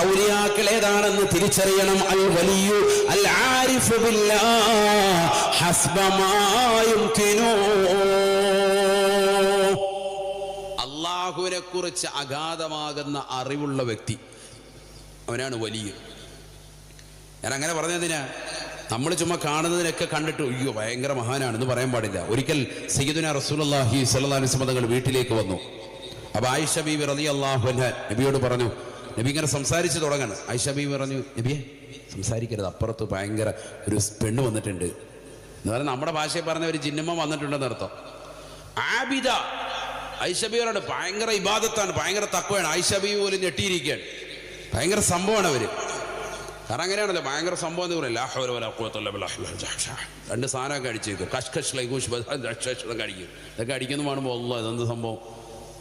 ഔലിയാക്കൾ ഏതാണെന്ന് തിരിച്ചറിയണം. അൽ വലിയു അൽ ആരിഫു ബില്ലാഹ് ഹസ്ബ മാ യുംകിനു അള്ളാഹുവിനെ കുറിച്ച് അഗാധമാകുന്ന അറിവുള്ള വ്യക്തി അവനാണ് വലിയ. ഞാൻ അങ്ങനെ പറഞ്ഞതിനാ നമ്മൾ ചുമ്മാ കാണുന്നതിനൊക്കെ കണ്ടിട്ട് അയ്യോ ഭയങ്കര മഹാനാണെന്ന് പറയാൻ പാടില്ല. ഒരിക്കൽ സയ്യിദുന വസല്ലം തങ്ങൾ വീട്ടിലേക്ക് വന്നു. അപ്പോൾ ആയിഷ ബീബി റളിയല്ലാഹു അൻഹ നബിയോട് പറഞ്ഞു നബി ഇങ്ങനെ സംസാരിച്ച് തുടങ്ങണം ഐഷബി പറഞ്ഞു നബിയെ സംസാരിക്കരുത് അപ്പുറത്ത് ഭയങ്കര ഒരു പെണ്ണ് വന്നിട്ടുണ്ട് എന്ന് പറഞ്ഞാൽ നമ്മുടെ ഭാഷയിൽ പറഞ്ഞ ഒരു ജിന്നമ്മ വന്നിട്ടുണ്ടെന്ന് അർത്ഥം ആബിദ ഐഷബിയോടാണ് ഭയങ്കര ഇബാദത്താണ് ഭയങ്കര തക്കവാണ് ഐഷബി പോലും ഞെട്ടിയിരിക്കുകയാണ് ഭയങ്കര സംഭവമാണ് അവർ കാരണം അങ്ങനെയാണല്ലോ ഭയങ്കര സംഭവം എന്ന് പറയില്ല. രണ്ട് സാധനമൊക്കെ അടിച്ചേക്കും കഷ്കഷ് കഷ് ലൈകൂഷ് ഒക്കെ അടിക്കും ഇതൊക്കെ അടിക്കുന്നു കാണുമ്പോൾ എന്ത് സംഭവം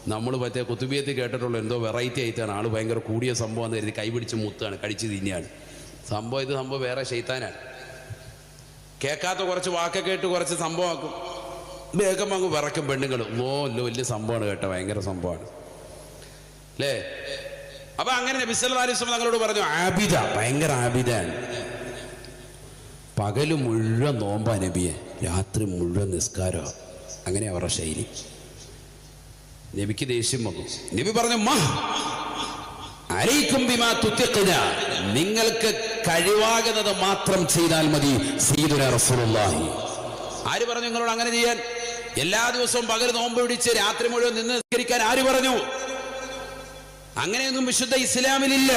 നമ്മൾ മറ്റേ കുത്തുബിയത്തിൽ കേട്ടിട്ടുള്ള എന്തോ വെറൈറ്റി ആയിട്ടാണ്. ആൾ ഭയങ്കര കൂടിയ സംഭവം എന്ന് കരുതി കൈപിടിച്ച് മുത്താണ് കടിച്ച് തിന്നെയാണ് സംഭവം ഇത് സംഭവം വേറെ ശൈത്താനാണ്. കേൾക്കാത്ത കുറച്ച് വാക്കൊക്കെ കേട്ട് കുറച്ച് സംഭവമാക്കും വേഗം അങ്ങ് വിറക്കും പെണ്ണുങ്ങൾ ഓ അല്ലോ വലിയ സംഭവമാണ് കേട്ടോ ഭയങ്കര സംഭവമാണ്. അല്ലേ? അപ്പൊ അങ്ങനെ നബി അലൈഹി വസല്ലം തങ്ങളോട് പറഞ്ഞു ആബിദ ഭയങ്കര ആബിദാണ്. പകൽ മുഴുവൻ നോമ്പാ നബിയെ. രാത്രി മുഴുവൻ നിസ്കാരമാണ് അങ്ങനെ അവരുടെ ശൈലി. നബിക്ക് ദേഷ്യം വന്നു. നബി പറഞ്ഞു മാ ബിമാ തുത്തിഖ്ന. നിങ്ങൾക്ക് കഴിവാകുന്നത് മാത്രം ചെയ്താൽ മതി റസൂലുള്ളാഹി. ആര് പറഞ്ഞു നിങ്ങളോട് അങ്ങനെ ചെയ്യാൻ? എല്ലാ ദിവസവും പകൽ നോമ്പ് പിടിച്ച് രാത്രി മുഴുവൻ നിന്ന് നിസ്കരിക്കാൻ ആര് പറഞ്ഞു? അങ്ങനെയൊന്നും വിശുദ്ധ ഇസ്ലാമിലില്ല.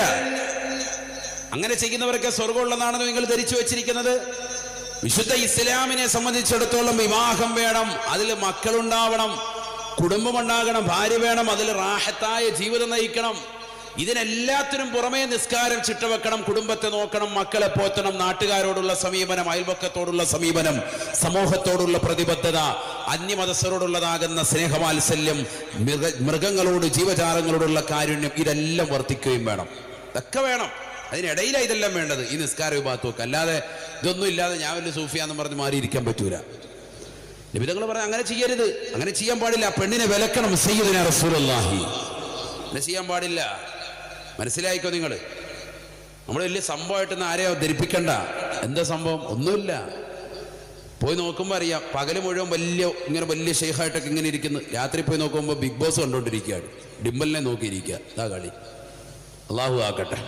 അങ്ങനെ ചെയ്യുന്നവരൊക്കെ സ്വർഗമുള്ളതാണെന്ന് നിങ്ങൾ ധരിച്ചു വെച്ചിരിക്കുന്നത്? വിശുദ്ധ ഇസ്ലാമിനെ സംബന്ധിച്ചിടത്തോളം വിവാഹം വേണം അതിൽ മക്കളുണ്ടാവണം. കുടുംബമുണ്ടാകണം ഭാര്യ വേണം അതിൽ റാഹത്തായ ജീവിതം നയിക്കണം. ഇതിനെല്ലാത്തിനും പുറമേ നിസ്കാരം ചിട്ടവെക്കണം കുടുംബത്തെ നോക്കണം മക്കളെ പോറ്റണം നാട്ടുകാരോടുള്ള സമീപനം അയൽവക്കത്തോടുള്ള സമീപനം സമൂഹത്തോടുള്ള പ്രതിബദ്ധത അന്യമതസ്ഥരോടുള്ളതാകുന്ന സ്നേഹവാത്സല്യം മൃഗ മൃഗങ്ങളോട് ജീവജാലങ്ങളോടുള്ള കാരുണ്യം ഇതെല്ലാം വർദ്ധിക്കുകയും വേണം. ഇതൊക്കെ വേണം. അതിനിടയിലാണ് ഇതെല്ലാം വേണ്ടത്. ഈ നിസ്കാര വിഭാഗത്തൊക്കെ. അല്ലാതെ ഇതൊന്നും ഇല്ലാതെ ഞാൻ വലിയ സൂഫിയാന്ന് പറഞ്ഞ് മാറിയിരിക്കാൻ പറ്റൂല. നിബിതങ്ങൾ പറഞ്ഞ അങ്ങനെ ചെയ്യരുത്. അങ്ങനെ ചെയ്യാൻ പാടില്ല. പെണ്ണിനെ വിലക്കണം സയ്യിദിന റസൂലുള്ളാഹി. അങ്ങനെ ചെയ്യാൻ പാടില്ല. മനസ്സിലായിക്കോ നിങ്ങൾ? നമ്മൾ വലിയ സംഭവമായിട്ടൊന്നും ആരെയോ ധരിപ്പിക്കണ്ട എന്താ സംഭവം? ഒന്നുമില്ല. പോയി നോക്കുമ്പോൾ അറിയാം. പകൽ മുഴുവൻ വലിയ ഇങ്ങനെ വലിയ ഷെയ്ഖായിട്ടൊക്കെ ഇങ്ങനെ ഇരിക്കുന്നു. രാത്രി പോയി നോക്കുമ്പോൾ ബിഗ് ബോസ് കണ്ടുകൊണ്ടിരിക്കുകയാണ് ഡിമ്പലിനെ നോക്കിയിരിക്കുക. ഇതാ കളി. അള്ളാഹു ആക്കട്ടെ.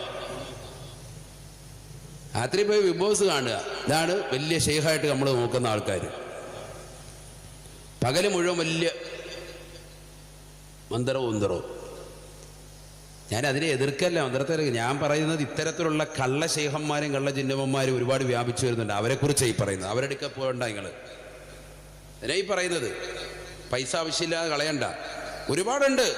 രാത്രി പോയി ബിഗ് ബോസ് കാണുക. ഇതാണ് വലിയ ഷെയ്ഖായിട്ട് നമ്മൾ നോക്കുന്ന ആൾക്കാർ പകൽ മുഴുവൻ വലിയ മന്ത്രവും ഉന്തറവും ഞാൻ അതിനെ എതിർക്കല്ല മന്ത്രത്തെ ഞാൻ പറയുന്നത് ഇത്തരത്തിലുള്ള കള്ള ശേഖന്മാരും കള്ള ചിഹ്നവന്മാരും ഒരുപാട് വ്യാപിച്ചു വരുന്നുണ്ട്. അവരെക്കുറിച്ച് ഈ പറയുന്നത്. അവരെടുക്ക പോകണ്ട നിങ്ങൾ അതിനായി പറയുന്നത്? പൈസ ആവശ്യമില്ലാതെ കളയണ്ട. ഒരുപാടുണ്ട്.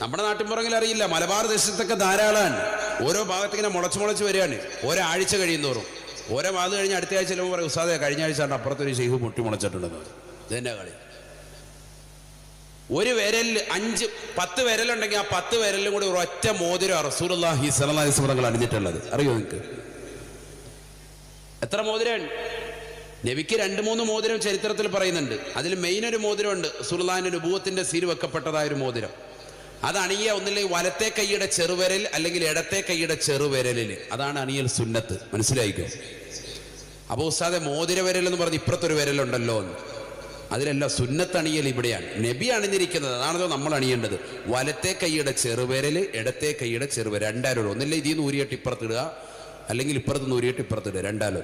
നമ്മുടെ നാട്ടിൻപുറങ്ങളിൽ അറിയില്ല. മലബാർ ദേശത്തൊക്കെ ധാരാളമാണ് ഓരോ ഭാഗത്ത് ഇങ്ങനെ മുളച്ച് മുളച്ച് വരികയാണ്. ഓരോ ആഴ്ച കഴിയുന്നോറും ഓരോ ഭാഗത്ത് കഴിഞ്ഞ് അടുത്ത ആഴ്ച ചിലപ്പോൾ പറയും ഉസ്താദെ കഴിഞ്ഞ ആഴ്ച അപ്പുറത്തൊരു ഷെയ്ഖ് മുട്ടി മുളച്ചിട്ടുണ്ടെന്ന്. ഇതെന്നെ കളി? ഒരു വിരലിൽ അഞ്ച് പത്ത് വിരലുണ്ടെങ്കിൽ ആ പത്ത് വിരലിലും കൂടി ഒരു ഒരൊറ്റ മോതിരം സ്വല്ലല്ലാഹി അലൈഹി വസല്ലം അണിഞ്ഞിട്ടുള്ളത്. അറിയോ നിങ്ങൾക്ക് എത്ര മോതിരം നബിക്ക് രണ്ട് മൂന്ന് മോതിരം ചരിത്രത്തിൽ പറയുന്നുണ്ട്. അതിൽ മെയിൻ ഒരു മോതിരമുണ്ട്. സുൽത്താന്റെ രൂപത്തിന്റെ സീൽ വെക്കപ്പെട്ടതായ ഒരു മോതിരം. അത് അണിയ ഒന്നില്ലെങ്കിൽ വലത്തെ കൈയുടെ ചെറുവിരൽ അല്ലെങ്കിൽ ഇടത്തെ കൈയുടെ ചെറുവിരലിൽ. അതാണ് അണിയൽ സുന്നത്ത്. മനസ്സിലായിക്കോ? അപ്പോൾ ഉസ്താദെ മോതിര വിരൽ എന്ന് പറഞ്ഞ് ഇപ്പുറത്തൊരു വിരലുണ്ടല്ലോ എന്ന് അതിലല്ല സുന്നത്തണിയൽ ഇവിടെയാണ്. നബി അണിഞ്ഞിരിക്കുന്നത്. അതാണല്ലോ നമ്മൾ അണിയേണ്ടത്. വലത്തെ കൈയുടെ ചെറുവിരൽ ഇടത്തെ കൈയുടെ ചെറുവിരൽ രണ്ടാലോ ഒന്നില്ല ഇതിൽ നിന്ന് ഊരിയിട്ട് ഇപ്പുറത്തിടുക? അല്ലെങ്കിൽ ഇപ്പുറത്ത് നിന്ന് ഊരിയിട്ട് ഇപ്പുറത്തിടുക? രണ്ടാലോ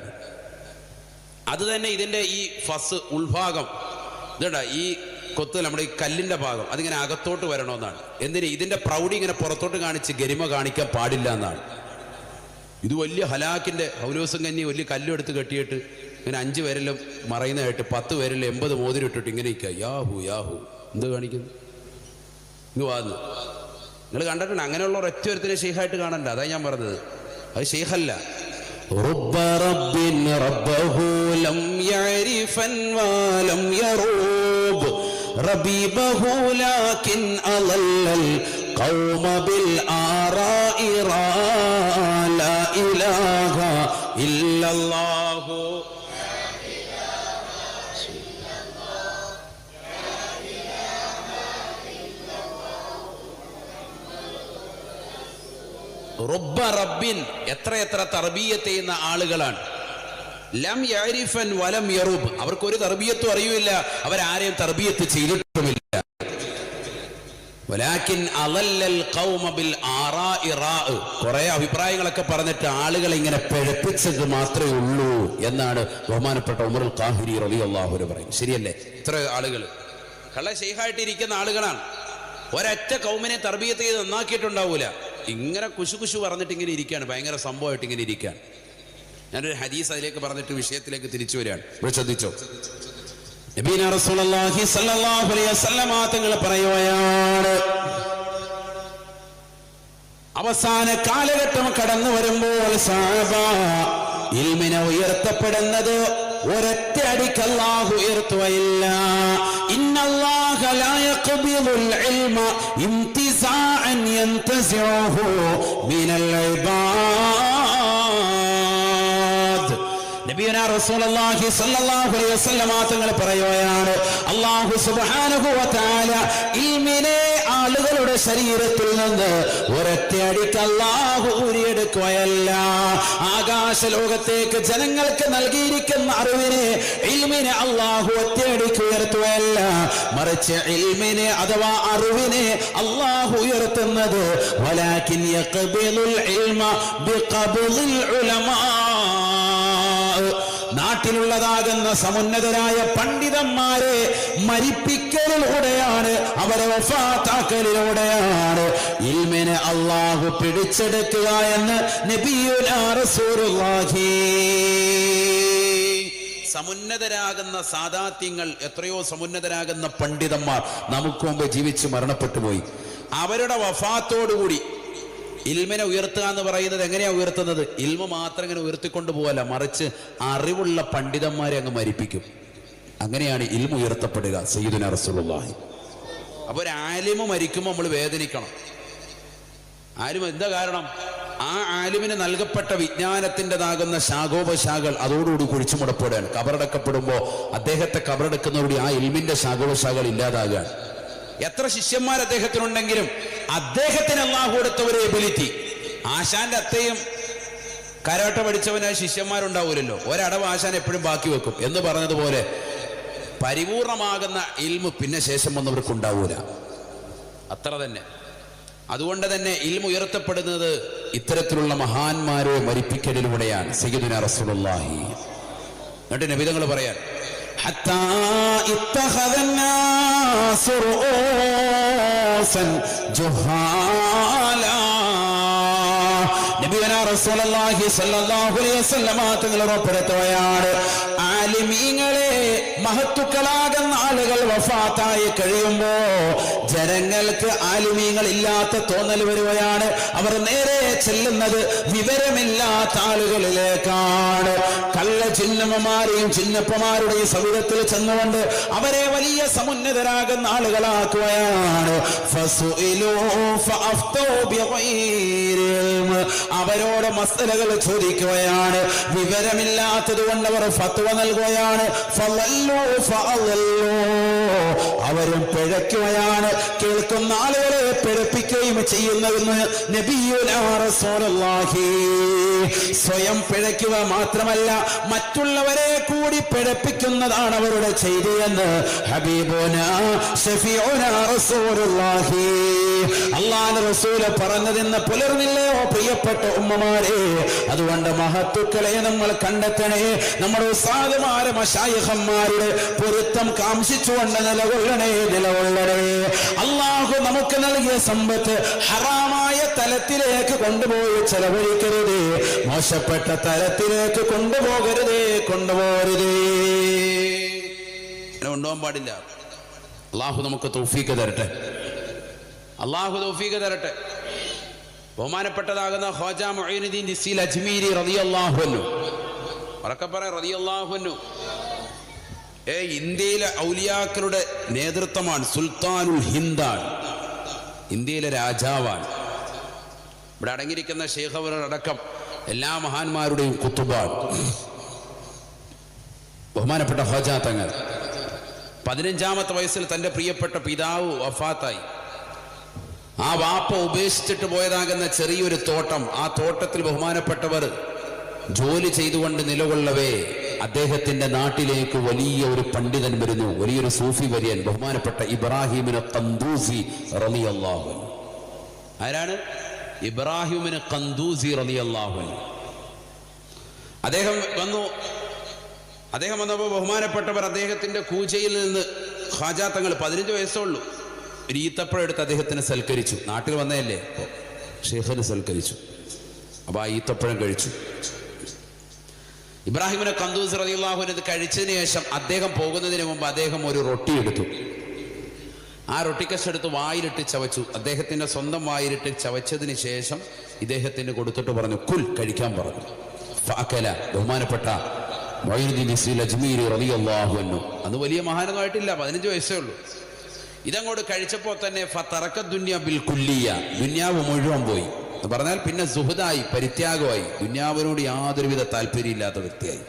അത് തന്നെ ഇതിന്റെ ഈ ഫസ് ഉൾഭാഗം. ഇതണ്ട ഈ കൊത്ത് നമ്മുടെ ഈ കല്ലിന്റെ ഭാഗം. അതിങ്ങനെ അകത്തോട്ട് വരണമെന്നാണ്. എന്തിന്? ഇതിന്റെ പ്രൗഢി ഇങ്ങനെ പുറത്തോട്ട് കാണിച്ച് ഗരിമ കാണിക്കാൻ പാടില്ല എന്നാണ്. ഇത് വലിയ ഹലാക്കിന്റെ ഹൗലോസും കഞ്ഞി വലിയ കല്ലും എടുത്ത് കെട്ടിയിട്ട് ഇങ്ങനെ അഞ്ച് പേരെല്ലാം മറയുന്നതായിട്ട് പത്ത് പേരിൽ എൺപത് മോതിരം ഇട്ടിട്ട് ഇങ്ങനെ ഇരിക്കുക യാഹു യാഹു എന്ത് കാണിക്കുന്നു ഇങ്ങ് വാന്ന് നിങ്ങൾ കണ്ടിട്ടുണ്ട് അങ്ങനെയുള്ള ഒരൊറ്റ ഒരുത്തിനെ ഷെയ്ഖായിട്ട് കാണണ്ട അതാ ഞാൻ പറഞ്ഞത് അത് ഷെയ്ഖല്ല رب رب ربه لم يعرفا ولم يروب ربيبه لكن أضل القوم بالآراء را لا إله إلا الله റുബ്ബ റബ്ബിൻ എത്ര എത്ര തർബീയത്ത് ചെയ്യുന്ന ആളുകളാണ്. ലം യാരിഫൻ വലം യറൂബ്. അവർക്കൊരു തർബീയത്തും അറിയില്ല അവരാരെയും തർബീയത്ത് ചെയ്തിട്ടുമില്ല. ബിൽ. കുറെ അഭിപ്രായങ്ങളൊക്കെ പറഞ്ഞിട്ട് ആളുകൾ ഇങ്ങനെ പിഴപ്പിച്ചത് മാത്രമേ ഉള്ളൂ എന്നാണ് ബഹുമാനപ്പെട്ട ഉമറുൽ കാഹിരി റളിയല്ലാഹു പറയും ശരിയല്ലേ? ഇത്ര ആളുകൾ. കള്ള ശൈഹായിട്ടിരിക്കുന്ന ആളുകളാണ്. ഒരറ്റ കൗമിനെ തർബീയത്ത് ചെയ്ത് നന്നാക്കിയിട്ടുണ്ടാവൂല. ഇങ്ങനെ കുശു കുശു പറഞ്ഞിട്ട് ഇങ്ങനെ ഇരിക്കുകയാണ് ഭയങ്കര സംഭവമായിട്ട് ഇങ്ങനെ ഇരിക്കുകയാണ് ഞാനൊരു ഹദീസ് അതിലേക്ക് പറഞ്ഞിട്ട് വിഷയത്തിലേക്ക് തിരിച്ചു വരികയാണ്. ഇവിടെ ശ്രദ്ധിച്ചോ? റസൂലുള്ളാഹി അലൈഹി വസല്ലമ പറയുകയാണ്. അവസാന കാലഘട്ടം കടന്നു വരുമ്പോൾ ഇൽമിനെ ഉയർത്തപ്പെടുന്നത് ഒരൊറ്റ അടിക്ക് അല്ലാഹു ഉയർത്തുകയില്ല ഇന്നല്ലാഹ ലാ യഖ്ബിദുൽ ഇൽമ ഇംതിസാഅൻ യന്തസിഉഹു മിനൽ ഇബാദ്. നബിയന റസൂലുള്ളാഹി സ്വല്ലല്ലാഹു അലൈഹി വസല്ലമ തങ്ങൾ പറയുകയാണ് അല്ലാഹു സുബ്ഹാനഹു വ തആല ഇൽമിനെ ആളുകളുടെ ശരീരത്തിൽ നിന്ന് ഒരൊറ്റയടിക്ക് ഊരിയെടുക്കുകയല്ല. ആകാശ ലോകത്തേക്ക് ജനങ്ങൾക്ക് നൽകിയിരിക്കുന്ന അറിവിനെ ഇൽമിനെ അള്ളാഹു ഒറ്റയടിക്ക് ഉയർത്തുകയല്ല. മറിച്ച് ഇൽമിനെ അഥവാ അറിവിനെ അള്ളാഹു ഉയർത്തുന്നത് യഖ്ബിലുൽ ഇൽമ ബിഖബ്ലിൽ ഉലമാ നാട്ടിലുള്ളതാകുന്ന സമുന്നതരായ പണ്ഡിതന്മാരെ മരിപ്പിക്കലിലൂടെയാണ് അവരെ വഫാത്താക്കലിലൂടെയാണ്. ഇൽമിനെ അള്ളാഹു പിടിച്ചെടുക്കുക എന്ന് നബിയുലാഹി സമുന്നതരാകുന്ന സാദാത്യങ്ങൾ എത്രയോ സമുന്നതരാകുന്ന പണ്ഡിതന്മാർ നമുക്ക് മുമ്പ് ജീവിച്ച് മരണപ്പെട്ടു പോയി. അവരുടെ വഫാത്തോടുകൂടി ഇൽമിനെ ഉയർത്തുക എന്ന് പറയുന്നത് എങ്ങനെയാണ് ഉയർത്തുന്നത്? ഇൽമ മാത്രം ഇങ്ങനെ ഉയർത്തിക്കൊണ്ട് പോകല്ല മറിച്ച് അറിവുള്ള പണ്ഡിതന്മാരെ അങ്ങ് മരിപ്പിക്കും. അങ്ങനെയാണ് ഇൽമ ഉയർത്തപ്പെടുക സയ്യിദുന റസൂലുള്ളാഹി. അപ്പൊ ഒരു ആലിമ മരിക്കുമ്പോൾ നമ്മൾ വേദനിക്കണം. ആരും എന്താ കാരണം? ആ ആലിമിന് നൽകപ്പെട്ട വിജ്ഞാനത്തിന്റെതാകുന്ന ശാഖോപശാഖകൾ അതോടുകൂടി കുഴിച്ചു മുടപ്പെടുകയാണ് കബറടക്കപ്പെടുമ്പോൾ അദ്ദേഹത്തെ കബറടക്കുന്നതോടുകൂടി ആ ഇൽമിന്റെ ശാഖോപശാഖകൾ ഇല്ലാതാകുകയാണ് എത്ര ശിഷ്യന്മാർ അദ്ദേഹത്തിനുണ്ടെങ്കിലും അദ്ദേഹത്തിന് അള്ളാഹു കൊടുത്ത ഒരു എബിലിറ്റി ആശാന്റെ അത്തയും കരോട്ട പഠിച്ചവനായ ശിഷ്യന്മാരുണ്ടാവൂലല്ലോ. ഒരടവ് ആശാൻ എപ്പോഴും ബാക്കി വെക്കും. എന്ന് പറഞ്ഞതുപോലെ പരിപൂർണമാകുന്ന ഇൽമു പിന്നെ ശേഷം വന്നവർക്ക് ഉണ്ടാവൂല അത്ര തന്നെ. അതുകൊണ്ട് തന്നെ ഇൽമ ഉയർത്തപ്പെടുന്നത് ഇത്തരത്തിലുള്ള മഹാന്മാരെ മരിപ്പിക്കലിലൂടെയാണ്. സയ്യിദുന റസൂലുള്ളാഹി. എന്നിട്ട് നബിതങ്ങൾ പറയാൻ حتى اتخذ الناس رؤوسا جهالا നബിയന റസൂലുള്ളാഹി സ്വല്ലല്ലാഹു അലൈഹി വസല്ലമ തങ്ങൾ ഉറപ്പെടുത്തുകയാണ് ആലിമീങ്ങളെ മഹത്തുക്കളാകുന്ന ആളുകൾ വഫാത്തായി കഴിയുമ്പോ ജനങ്ങൾക്ക് ആലുമീങ്ങൾ ഇല്ലാത്ത തോന്നൽ വരികയാണ്. അവർ നേരെ ചെല്ലുന്നത് വിവരമില്ലാത്ത ആളുകളിലേക്കാണ്. കള്ള ചിഹ്നമ്മമാരെയും ചിന്നപ്പമാരുടെയും സവിധത്തിൽ ചെന്നുകൊണ്ട് അവരെ വലിയ സമുന്നതരാകുന്ന ആളുകളാക്കുകയാണ്. അവരോട് മസലകൾ ചോദിക്കുകയാണ്. വിവരമില്ലാത്തത് കൊണ്ട് അവർ ഫത്വ നൽകുകയാണ്. അവരും പിഴയ്ക്കുകയാണ്. കേൾക്കുന്ന ആളുകളെ പിഴപ്പിക്കുകയും ചെയ്യുന്നതെന്ന് നബിയുനാ റസൂലുള്ളാഹി സ്വയം പിഴയ്ക്കുക മാത്രമല്ല മറ്റുള്ളവരെ കൂടി പിഴപ്പിക്കുന്നതാണ് അവരുടെ ചെയ്തിയെന്ന് ഹബീബോന പറഞ്ഞതെന്ന് പുലർന്നില്ലയോ പ്രിയപ്പെട്ട ഉമ്മമാരെ? അതുകൊണ്ട് മഹത്തുക്കളെ നമ്മൾ കണ്ടെത്തണേ. നമ്മുടെ ഉസാദുമാരെ മഷായിഹന്മാരുടെ പൊരുത്തം കാംക്ഷിച്ചുകൊണ്ട് നിലകൊള്ളണേ നിലകൊള്ളണേ. അള്ളാഹു നമുക്ക് നൽകിയ സമ്പത്ത് ഹറാമായ തലത്തിലേക്ക് കൊണ്ടുപോയി ചെലവഴിക്കരുതേ. മോശപ്പെട്ട തലത്തിലേക്ക് കൊണ്ടുപോകരുതേ കൊണ്ടുപോകരുതേ. കൊണ്ടുപോകാൻ പാടില്ല. അള്ളാഹു നമുക്ക് തൗഫീക്ക് തരട്ടെ. അള്ളാഹു തൗഫീക്ക് തരട്ടെ. ബഹുമാനപ്പെട്ടതാകുന്ന ഹോജ മൊയ്നുദ്ദീൻ അജ്മീരി പറയാ റളിയല്ലാഹു അൻഹു. ഏ ഇന്ത്യയിലെ ഔലിയാക്കളുടെ നേതൃത്വമാണ് സുൽത്താനുൽ ഹിന്ദാൻ. ഇന്ത്യയിലെ രാജാവാണ്. ഇവിടെ അടങ്ങിയിരിക്കുന്ന ശേഖവരടക്കം എല്ലാ മഹാന്മാരുടെയും കുത്തുബാണ്. ബഹുമാനപ്പെട്ട ഹോജ തങ്ങൾ പതിനഞ്ചാമത്തെ വയസ്സിൽ തന്റെ പ്രിയപ്പെട്ട പിതാവ് വഫാത്തായി. ആ വാപ്പ ഉപേക്ഷിച്ചിട്ട് പോയതാകുന്ന ചെറിയൊരു തോട്ടം ആ തോട്ടത്തിൽ ബഹുമാനപ്പെട്ടവർ ജോലി ചെയ്തുകൊണ്ട് നിലകൊള്ളവേ. അദ്ദേഹത്തിന്റെ നാട്ടിലേക്ക് വലിയ ഒരു പണ്ഡിതൻ വരുന്നു. വലിയൊരു സൂഫി വര്യൻ ബഹുമാനപ്പെട്ട ഇബ്രാഹിമിന് കന്തൂസി അള്ളാഹു ആരാണ്? ഇബ്രാഹിമിന് കന്തൂസി റളിയല്ലാഹു അള്ളാഹു അദ്ദേഹം വന്നു. അദ്ദേഹം വന്നപ്പോൾ ബഹുമാനപ്പെട്ടവർ അദ്ദേഹത്തിന്റെ കൂജയിൽ നിന്ന് ഹാജാത്തങ്ങൾ പതിനഞ്ച് വയസ്സുള്ളു ഒരു ഈത്തപ്പഴം എടുത്ത് അദ്ദേഹത്തിന് സൽക്കരിച്ചു. നാട്ടിൽ വന്നതല്ലേ? ഷെയ്ഖിന് സൽക്കരിച്ചു. അപ്പോൾ ആ ഈത്തപ്പഴം കഴിച്ചു. ഇബ്രാഹിമിനെ കന്തൂസ് റതിയുള്ളാഹുവിനത് കഴിച്ചതിന് ശേഷം അദ്ദേഹം പോകുന്നതിന് മുമ്പ് അദ്ദേഹം ഒരു റൊട്ടി എടുത്തു. ആ റൊട്ടിക്കശെടുത്ത് വായിലിട്ട് ചവച്ചു. അദ്ദേഹത്തിന്റെ സ്വന്തം വായിലിട്ട് ചവച്ചതിന് ശേഷം ഇദ്ദേഹത്തിന് കൊടുത്തിട്ട് പറഞ്ഞു കുൽ കഴിക്കാൻ പറഞ്ഞു. ഫഅകല ബഹുമാനപ്പെട്ട അന്ന് വലിയ മഹാനൊന്നുമായിട്ടില്ല പതിനഞ്ച് വയസ്സേ ഉള്ളൂ. ഇതങ്ങോട്ട് കഴിച്ചപ്പോൾ തന്നെ ഫതറക്ക ദുന്യ ബിൽ കുല്ലിയ. ദുന്യാവ് മുഴുവൻ പോയി. എന്ന് പറഞ്ഞാൽ പിന്നെ സുഹൃതായി പരിത്യാഗമായി ദുന്യാവിനോട് യാതൊരുവിധ താല്പര്യമില്ലാത്ത വ്യക്തിയായി.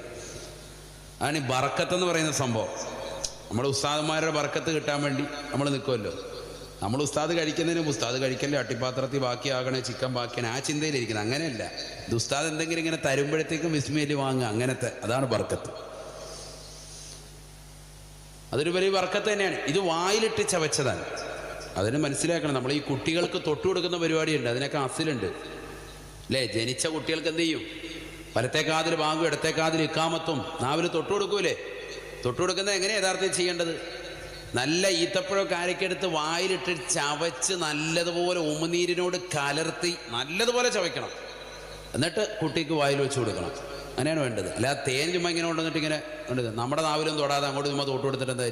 അതാണ് ഈ ബറക്കത്ത് എന്ന് പറയുന്ന സംഭവം. നമ്മൾ ഉസ്താദന്മാരുടെ ബറക്കത്ത് കിട്ടാൻ വേണ്ടി നമ്മൾ നിൽക്കുമല്ലോ. നമ്മൾ ഉസ്താദ് കഴിക്കുന്നതിന് ഉസ്താദ് കഴിക്കല്ലേ അട്ടിപ്പാത്രത്തിൽ ബാക്കിയാകണേ ചിക്കൻ ബാക്കിയാണ് ആ ചിന്തയിലിരിക്കുന്നത്. അങ്ങനെയല്ല. ഇത് ഉസ്താദ് എന്തെങ്കിലും ഇങ്ങനെ തരുമ്പോഴത്തേക്കും വിസ്മയിൽ വാങ്ങുക അങ്ങനത്തെ അതാണ് ബർക്കത്ത്. അതൊരു വലിയ ബർക്കത്ത് തന്നെയാണ്. ഇത് വായിലിട്ട് ചവച്ചതാണ്. അതിന് മനസ്സിലാക്കണം. നമ്മൾ ഈ കുട്ടികൾക്ക് തൊട്ടു കൊടുക്കുന്ന പരിപാടിയുണ്ട്. അതിനൊക്കെ അസിലുണ്ട്. അല്ലേ ജനിച്ച കുട്ടികൾക്ക് എന്ത് ചെയ്യും? വലത്തെ കാതിൽ വാങ്ങും ഇടത്തെ കാതിൽ ഇക്കാമത്തും. നാവിൽ തൊട്ടു കൊടുക്കൂലേ? തൊട്ടു കൊടുക്കുന്നത് എങ്ങനെ യഥാർത്ഥത്തിൽ ചെയ്യേണ്ടത്? നല്ല ഈത്തപ്പഴമൊക്കെ അരക്കെടുത്ത് വായിലിട്ട് ചവച്ച് നല്ലതുപോലെ ഉമിനീരിനോട് കലർത്തി നല്ലതുപോലെ ചവയ്ക്കണം. എന്നിട്ട് കുട്ടിക്ക് വായിൽ വെച്ച് കൊടുക്കണം. അങ്ങനെയാണ് വേണ്ടത്. അല്ല തേൻ ചുമ്മാ ഇങ്ങനെ കൊണ്ടുവന്നിട്ട് ഇങ്ങനെ നമ്മുടെ നാവിലും തൊടാതെ അങ്ങോട്ട് ചുമ്മാ തൊട്ട് കൊടുത്തിട്ട് എന്താ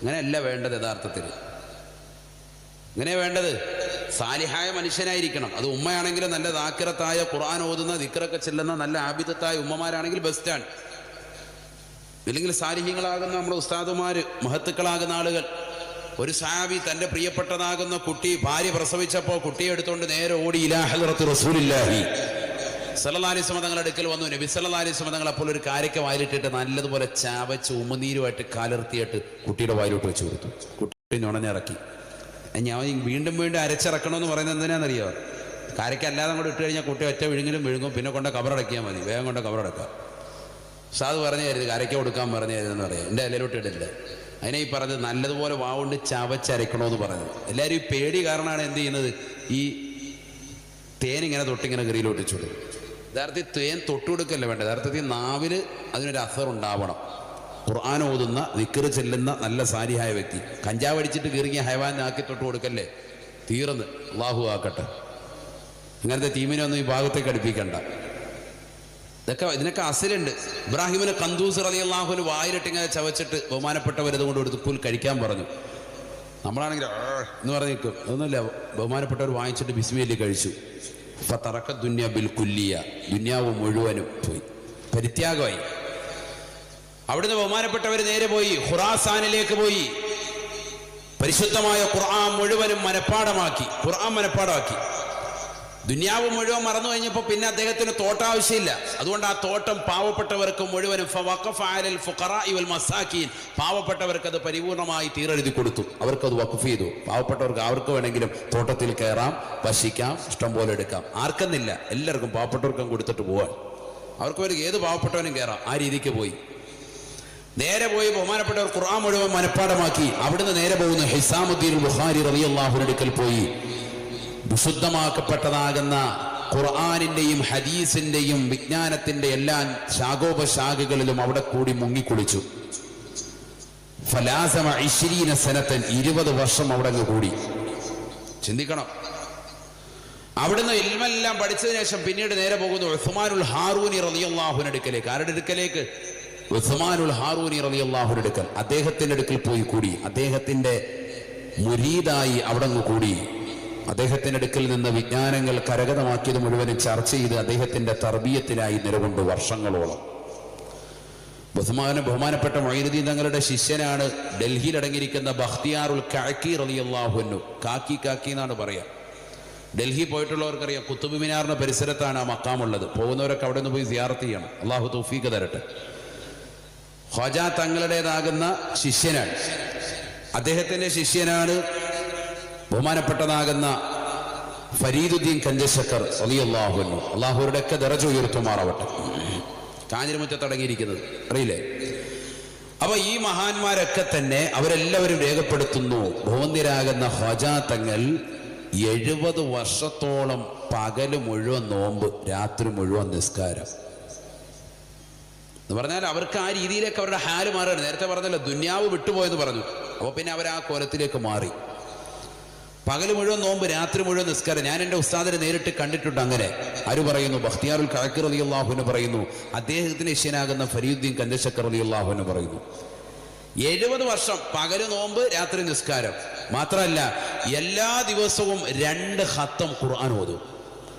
അങ്ങനെയല്ല വേണ്ടത് യഥാർത്ഥത്തിൽ. ഇങ്ങനെ വേണ്ടത്? സാലിഹായ മനുഷ്യനായിരിക്കണം. അത് ഉമ്മയാണെങ്കിലും നല്ല ദാക്കിറത്തായ ഖുർആൻ ഓതുന്ന ദിക്കറൊക്കെ ചെല്ലുന്ന നല്ല ആബിദത്തായ ഉമ്മമാരാണെങ്കിൽ ബെസ്റ്റാണ് ഇല്ലെങ്കിൽ സാലിഹ്യങ്ങളാകുന്ന നമ്മുടെ ഉസ്താദുമാർ മഹത്തുക്കളാകുന്ന ആളുകൾ. ഒരു സാബി തന്റെ പ്രിയപ്പെട്ടതാകുന്ന കുട്ടി ഭാര്യ പ്രസവിച്ചപ്പോൾ കുട്ടിയെ എടുത്തുകൊണ്ട് നേരെ ഓടി ഇലാഹത്ത് റസൂലില്ലാഹി. സലല്ലാലിസ്മ തങ്ങളുടെ അടുക്കൽ വന്നു. നബി സല്ലാലിസ്മ തങ്ങൾ അപ്പോൾ ഒരു കാരയ്ക്ക് വായിലിട്ടിട്ട് നല്ലതുപോലെ ചാവച്ച് ഉമ്മനീരുമായിട്ട് കാലർത്തിയിട്ട് കുട്ടിയുടെ വായിലോട്ട് വെച്ച് കൊടുത്തു. കുട്ടി നുണഞ്ഞിറക്കി ഞാൻ വീണ്ടും വീണ്ടും അരച്ചിറക്കണമെന്ന് പറയുന്നത് എന്തിനാണെന്നറിയോ? കരയ്ക്കല്ലാതെ കൂടെ ഇട്ട് കഴിഞ്ഞാൽ കുട്ടി ഒറ്റ വിഴുങ്ങിലും വിഴുങ്ങും പിന്നെ കൊണ്ട് കവറടക്കിയാൽ മതി. വേഗം കൊണ്ട് കവറടക്കാം സാധു പറഞ്ഞു തരുത് കരയ്ക്ക് കൊടുക്കാൻ പറഞ്ഞു തരുതെന്ന് പറയാം. എന്റെ ഇലയിലോട്ട് ഇടില്ല അതിനെ ഈ പറഞ്ഞത് നല്ലതുപോലെ വാവുണ്ട് ചവച്ചരയ്ക്കണമെന്ന് പറഞ്ഞത്. എല്ലാവരും ഈ പേടി കാരണമാണ് എന്ത് ചെയ്യുന്നത്? ഈ തേൻ ഇങ്ങനെ തൊട്ടിങ്ങനെ ഗറിയിലോട്ട് കൊടുക്കും. യഥാർത്ഥത്തിൽ തേൻ തൊട്ടുകൊടുക്കല്ല വേണ്ട യഥാർത്ഥത്തിൽ നാവിൽ അതിനൊരു അസർ ഉണ്ടാവണം ഖുർആൻ ഓതുന്ന നിക്കറ് ചെല്ലുന്ന നല്ല സാരിയായ വ്യക്തി. കഞ്ചാവ് അടിച്ചിട്ട് ഹൈവാൻ ആക്കി തൊട്ട് കൊടുക്കല്ലേ? തീർന്ന്. അള്ളാഹു ആക്കട്ടെ. അങ്ങനത്തെ ടീമിനെ ഒന്നും ഈ ഭാഗത്തേക്ക് അടുപ്പിക്കണ്ട. ഇതൊക്കെ ഇതിനൊക്കെ അസിലുണ്ട്. ഇബ്രാഹിമിനെ കന്തൂസ് റലി അള്ളാഹുന് വായിലിട്ട് ഇങ്ങനെ ചവച്ചിട്ട് ബഹുമാനപ്പെട്ടവർ ഇതുകൊണ്ട് കൊടുത്ത് പുൽ കഴിക്കാൻ പറഞ്ഞു. നമ്മളാണെങ്കിൽ എന്ന് പറഞ്ഞ് നിൽക്കും. ഒന്നുമില്ല ബഹുമാനപ്പെട്ടവർ വാങ്ങിച്ചിട്ട് ബിസ്മിയിൽ കഴിച്ചു. ഇപ്പം തറക്ക ദുന്യ ബിൽ കുല്ലിയ. ദുന്യാവ് മുഴുവനും പോയി. പരിത്യാഗമായി. അവിടുന്ന് ബഹുമാനപ്പെട്ടവർ നേരെ പോയി ഖുറാസാനിലേക്ക് പോയി. പരിശുദ്ധമായ ഖുർആൻ മുഴുവനും മനഃപ്പാടമാക്കി ഖുർആൻ മനഃപ്പാടമാക്കി ദുന്യാവ് മുഴുവൻ മറന്നു കഴിഞ്ഞപ്പോൾ പിന്നെ അദ്ദേഹത്തിന് തോട്ടം ആവശ്യമില്ല അതുകൊണ്ട് ആ തോട്ടം പാവപ്പെട്ടവർക്ക് മുഴുവനും മസാക്കീൻ പാവപ്പെട്ടവർക്ക് അത് പരിപൂർണമായി തീരെഴുതി കൊടുത്തു. അവർക്കത് വഖഫ് ചെയ്തു. പാവപ്പെട്ടവർക്ക് അവർക്ക് വേണമെങ്കിലും തോട്ടത്തിൽ കയറാം വശിക്കാം ഇഷ്ടം പോലെ എടുക്കാം. ആർക്കെന്നില്ല. എല്ലാവർക്കും പാവപ്പെട്ടവർക്കും കൊടുത്തിട്ട് പോവാൻ. അവർക്ക് ഒരു ഏത് പാവപ്പെട്ടവനും കയറാം. ആ രീതിക്ക് പോയി. നേരെ പോയി ബഹുമാനപ്പെട്ടവർ ഖുർആൻ മുഴുവൻ മനഃപ്പാടമാക്കി. അവിടുന്ന് നേരെ പോകുന്ന ഹിസാമുദ്ദീൻ ബുഖാരി റബി അടുക്കൽ പോയി. വിശുദ്ധമാക്കപ്പെട്ടതാകുന്ന ഖുർആാനിന്റെയും ഹദീസിന്റെയും വിജ്ഞാനത്തിന്റെ എല്ലാ ശാഖോപശാഖകളിലും അവിടെ കൂടി മുങ്ങിക്കുളിച്ചു. ഫലാസമ ഇശ്രീന സനത്തൻ ഇരുപത് വർഷം അവിടെ കൂടി. ചിന്തിക്കണം. അവിടുന്ന് ഇൽമെല്ലാം പഠിച്ചതിന് ശേഷം പിന്നീട് നേരെ പോകുന്നു ഉസ്മാനുൽ ഹാറൂനി റളിയല്ലാഹുവിന്റെ അടുക്കലേക്ക്. ആരുടെ അടുക്കലേക്ക്? ഉസ്മാനുൽ ഹാറൂനി റളിയല്ലാഹുവിന്റെ അടുക്കൽ അദ്ദേഹത്തിന്റെ അടുക്കൽ പോയി കൂടി. അദ്ദേഹത്തിന്റെ മുരീതായി അവിടെ കൂടി. അദ്ദേഹത്തിന്റെ അടുക്കൽ നിന്ന് വിജ്ഞാനങ്ങൾ കരഗതമാക്കിയത് മുഴുവനും ചർച്ച ചെയ്ത് അദ്ദേഹത്തിന്റെ തർബീയത്തിനായി നിലകൊണ്ട് വർഷങ്ങളോളം. ബഹുമാന ബഹുമാനപ്പെട്ട മൊയ്നുദ്ദീൻ തങ്ങളുടെ ശിഷ്യനാണ്. ഡൽഹിയിൽ അടങ്ങിയിരിക്കുന്ന ബഖ്തിയാറുൽ കാക്കി റളിയല്ലാഹുന്നു കാക്കി കാക്കി എന്നാണ് പറയാ. ഡൽഹി പോയിട്ടുള്ളവർക്കറിയാം കുത്തുബ് മിനാറിന്റെ പരിസരത്താണ് ആ മക്കാമുള്ളത് പോകുന്നവരൊക്കെ അവിടെ നിന്ന് പോയി സിയാറത്ത് ചെയ്യണം. അള്ളാഹു തൗഫീഖ് തരട്ടെ. ഖ്വാജ തങ്ങളുടേതാകുന്ന ശിഷ്യനാണ്. അദ്ദേഹത്തിന്റെ ശിഷ്യനാണ് ബഹുമാനപ്പെട്ടതാകുന്ന ഫരീദുദ്ദീൻ കഞ്ചശക്കർ അലി അള്ളാഹു അള്ളാഹുരുടെ ഒക്കെ ദറജ ഉയർത്തുമാറാവട്ടെ. കാഞ്ഞിരമുറ്റത്ത് അടങ്ങിയിരിക്കുന്നത് അറിയില്ലേ? അപ്പൊ ഈ മഹാന്മാരൊക്കെ തന്നെ അവരെല്ലാവരും രേഖപ്പെടുത്തുന്നു ഭൂന്തിരാകുന്ന ഹോജ തങ്ങൾ എഴുപത് വർഷത്തോളം പകൽ മുഴുവൻ നോമ്പ് രാത്രി മുഴുവൻ നിസ്കാരം. എന്ന് പറഞ്ഞാൽ അവർക്ക് ആ രീതിയിലേക്ക് അവരുടെ ഹാൽ മാറുകയാണ്. നേരത്തെ പറഞ്ഞല്ലോ ദുന്യാവ് വിട്ടുപോയെന്ന് പറഞ്ഞു. അപ്പോൾ പിന്നെ അവർ ആ കോലത്തിലേക്ക് മാറി. പകൽ മുഴുവൻ നോമ്പ് രാത്രി മുഴുവൻ നിസ്കാരം. ഞാൻ എന്റെ ഉസ്താദിനെ നേരിട്ട് കണ്ടിട്ടുണ്ട് അങ്ങനെ. ആര് പറയുന്നു? ബഖ്തിയാറുൽ കഴക്കർ അലി അള്ളാഹുവിന് പറയുന്നു. അദ്ദേഹത്തിന് ഇഷ്യനാകുന്ന ഫരീദ്ദീൻ കഞ്ചശക്കർ അലി അള്ളാഹുവിന് പറയുന്നു. എഴുപത് വർഷം പകൽ നോമ്പ് രാത്രി നിസ്കാരം. മാത്രമല്ല എല്ലാ ദിവസവും രണ്ട് ഹത്തം ഖുർആൻ ഓതും.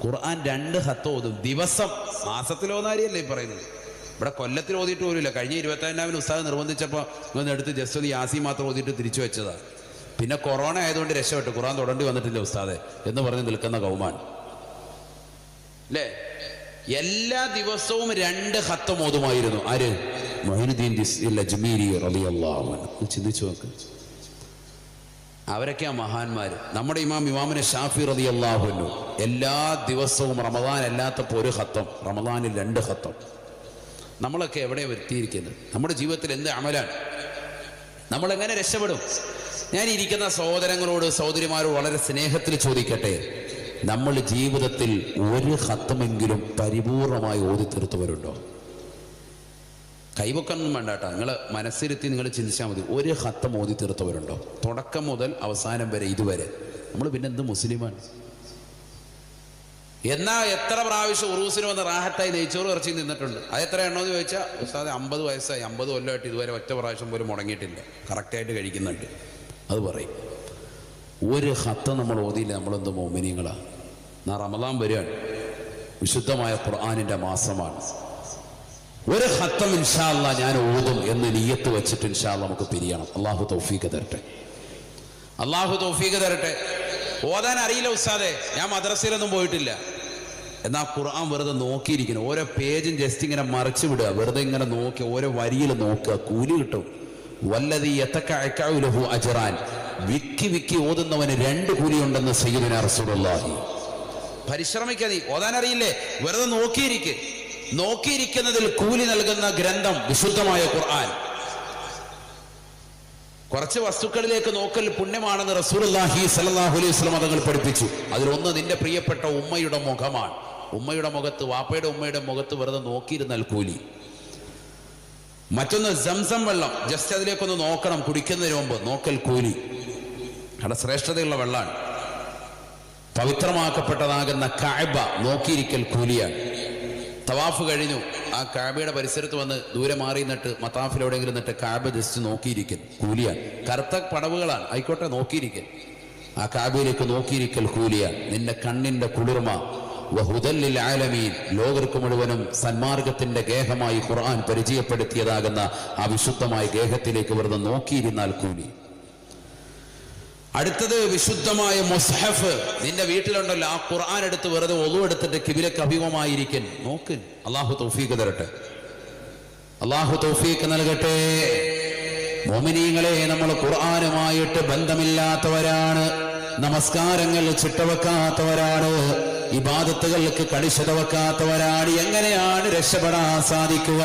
ഖുർആൻ രണ്ട് ഹത്തം ഓതും. ദിവസം മാസത്തിലോന്നാരിയല്ലേ പറയുന്നത്? ഇവിടെ കൊല്ലത്തിൽ ഓതിയിട്ട് പോലുമില്ല. കഴിഞ്ഞ ഇരുപത്തഞ്ചാമിന് ഉസ്താദ് നിർബന്ധിച്ചപ്പോൾ ഇന്ന് എടുത്ത് ജസ്റ്റ് ഒന്ന് യാസി മാത്രം ഓതിയിട്ട് തിരിച്ചു വെച്ചതാണ് പിന്നെ കൊറോണ ആയതുകൊണ്ട് രക്ഷപ്പെട്ടു. ഖുർആൻ തുടണ്ടി വന്നിട്ടില്ല ഉസ്താദെ എന്ന് പറഞ്ഞ് നിൽക്കുന്ന കൗമാൻ അല്ലേ എല്ലാ ദിവസവും രണ്ട് ഹത്തം ഓതുമായിരുന്നു. ആര്? ചിന്തിച്ചു നോക്ക്. അവരൊക്കെയാ മഹാന്മാര്. നമ്മുടെ ഇമാം ഇമാമിനെ ഷാഫി റതി അള്ളാഹുല്ലു എല്ലാ ദിവസവും റമദാൻ അല്ലാത്തപ്പോൾ ഒരു ഹത്തം റമദാനിൽ രണ്ട് ഹത്തം നമ്മളൊക്കെ എവിടെ വരുത്തിയിരിക്കുന്നത്? നമ്മുടെ ജീവിതത്തിൽ എന്ത് അമലാണ്? നമ്മൾ എങ്ങനെ രക്ഷപ്പെടും? ഞാൻ ഇരിക്കുന്ന സഹോദരങ്ങളോട് സഹോദരിമാരോട് വളരെ സ്നേഹത്തിൽ ചോദിക്കട്ടെ? നമ്മൾ ജീവിതത്തിൽ ഒരു ഹത്തമെങ്കിലും പരിപൂർണമായി ഓതി തീർത്തവരുണ്ടോ കൈവക്കൊന്നും വേണ്ട കേട്ടോ നിങ്ങൾ മനസ്സിരുത്തി നിങ്ങൾ ചിന്തിച്ചാൽ മതി. ഒരു ഹത്തം ഓതി തീർത്തവരുണ്ടോ തുടക്കം മുതൽ അവസാനം വരെ ഇതുവരെ. നമ്മൾ പിന്നെ എന്ത് മുസ്ലിമാണ്? എന്നാ എത്ര പ്രാവശ്യം ഉറൂസിന് വന്ന് റാഹത്തായി നെയ്ച്ചോറ് ഇറച്ചി നിന്നിട്ടുണ്ട്? അത് എത്ര എണ്ണമെന്ന് ചോദിച്ചാൽ ഉസ്താദ് അമ്പത് വയസ്സായി അമ്പത് കൊല്ലമായിട്ട് ഇതുവരെ ഒറ്റ പ്രാവശ്യം പോലും മുടങ്ങിയിട്ടില്ല. കറക്റ്റായിട്ട് കഴിക്കുന്നുണ്ട്. അത് പറയും. ഒരു ഹത്ത് നമ്മൾ ഓതിയില്ല നമ്മളെന്ത് മോമിനിയങ്ങളാണ് നാ റമദാൻ വരികയാണ്. വിശുദ്ധമായ ഖുർആാനിന്റെ മാസമാണ്. ഒരു ഹത്തം ഇൻഷാല്ല ഞാൻ ഓതും എന്ന് നീയത്ത് വെച്ചിട്ട് ഇൻഷാല്ല നമുക്ക് പിരിയണം. അള്ളാഹു തൗഫീഖ് തരട്ടെ. അള്ളാഹു തൗഫീഖ് തരട്ടെ. ഓതാൻ അറിയില്ല ഉസ്താദെ. ഞാൻ മദ്രസയിലൊന്നും പോയിട്ടില്ല. എന്നാ ഖുർആൻ വെറുതെ നോക്കിയിരിക്കുന്നു. ഓരോ പേജും ജസ്റ്റ് ഇങ്ങനെ മറിച്ചു വിടുക. വെറുതെ ഇങ്ങനെ നോക്കി ഓരോ വരിയിൽ നോക്കുക. കൂലി കിട്ടും. വല്ലതി എത്തക്കഴക്കാവുലഹു അജറാൻ. വിക്കി വിക്കി ഓതുന്നവന് രണ്ട് കൂലിയുണ്ടെന്ന് സയ്യിദിന റസൂലുള്ളാഹി. പരിശ്രമിക്കുക നീ. ഓതാൻ അറിയില്ലേ വെറുതെ നോക്കിയിരിക്കെ. നോക്കിയിരിക്കുന്നതിൽ കൂലി നൽകുന്ന ഗ്രന്ഥം വിശുദ്ധമായ ഖുർആൻ. കുറച്ച് വസ്തുക്കളിലേക്ക് നോക്കൽ പുണ്യമാണെന്ന് റസൂലുള്ളാഹി സ്വല്ലല്ലാഹു അലൈഹി വസല്ലം അതങ്ങൾ പഠിപ്പിച്ചു. അതിലൊന്ന് നിന്റെ പ്രിയപ്പെട്ട ഉമ്മയുടെ മുഖമാണ്. ഉമ്മയുടെ മുഖത്ത് വാപ്പയുടെ ഉമ്മയുടെ മുഖത്ത് വെറുതെ നോക്കിയിരുന്നാൽ കൂലി. മറ്റൊന്ന് ജംസം വെള്ളം. ജസ്റ്റ് അതിലേക്കൊന്ന് നോക്കണം കുടിക്കുന്നതിന് മുമ്പ് നോക്കൽ കൂലി. അവിടെ ശ്രേഷ്ഠതയുള്ള വെള്ളമാണ് പവിത്രമാക്കപ്പെട്ടതാകുന്ന കായബ നോക്കിയിരിക്കൽ കൂലിയാണ്. തവാഫ് കഴിഞ്ഞു. ആ കാബയുടെ പരിസരത്ത് വന്ന് ദൂരെ മാറി നിന്നിട്ട് മത്താഫിലെവിടെയെങ്കിലും നിന്നിട്ട് കാബ ജസ്റ്റ് നോക്കിയിരിക്കൽ കൂലിയാണ്. കറുത്ത പടവുകളാണ്. ആയിക്കോട്ടെ നോക്കിയിരിക്കൽ. ആ കാബയിലേക്ക് നോക്കിയിരിക്കൽ കൂലിയാണ്. നിന്റെ കണ്ണിന്റെ കുളിർമ ആലമീൻ ലോകർക്ക് മുഴുവനും സന്മാർഗത്തിന്റെ ഗേഹമായി ഖുർആൻ പരിചയപ്പെടുത്തിയതാകുന്ന ആ വിശുദ്ധമായ ഗേഹത്തിലേക്ക് വെറുതെ നോക്കിയിരുന്നാൽ കൂലി അടുത്തത് വിശുദ്ധമായ മുസ്ഹഫ്. നിന്റെ വീട്ടിലുണ്ടല്ലോ ആ ഖുർആൻ എടുത്ത് വെറുതെ ഒതു എടുത്തിട്ട് കിബിലക്ക് അഭിമുഖമായിരിക്കൻ. നോക്ക് അള്ളാഹു തൗഫീഖ് തരട്ടെ. അള്ളാഹു തൗഫീഖ് നൽകട്ടെ. മോമിനീങ്ങളെ നമ്മൾ ഖുർആനുമായിട്ട് ബന്ധമില്ലാത്തവരാണ്. നമസ്കാരങ്ങൾ ചിട്ടവെക്കാത്തവരാണ്. ഇബാദത്തുകൾക്ക് കണിശത വെക്കാത്തവരാണ് എങ്ങനെയാണ് രക്ഷപ്പെടാൻ സാധിക്കുക?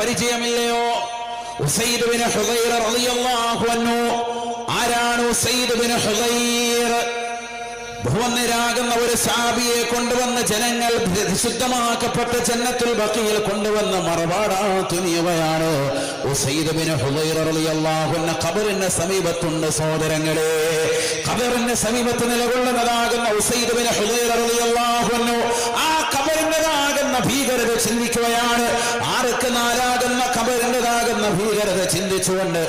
പരിചയമില്ലയോ? ആരാണ് ഹുദൈർ ബഹുവന്നരാകുന്ന ഒരു സാബിയെ കൊണ്ടുവന്ന ജനങ്ങൾ വിശുദ്ധമാക്കപ്പെട്ട ജന്നത്തുൽ ബക്കിയിൽ കൊണ്ടുവന്ന മറുപാടാ തുനിയവയാണ്. ഖബറിന്റെ സമീപത്തുണ്ട് സഹോദരങ്ങളെ. ഖബറിന്റെ സമീപത്ത് നിലകൊള്ളുന്നതാകുന്ന ഉസൈദ് ബിൻ ഹുദൈർ റളിയല്ലാഹു അൻഹു ആ ഖബറിന്റെതാകുന്ന ഭീകരത ചിന്തിക്കുകയാണ്. ആർക്ക് നാലാകുന്ന കബറിന്റെതാകുന്ന ഭീകരത ചിന്തിച്ചുകൊണ്ട്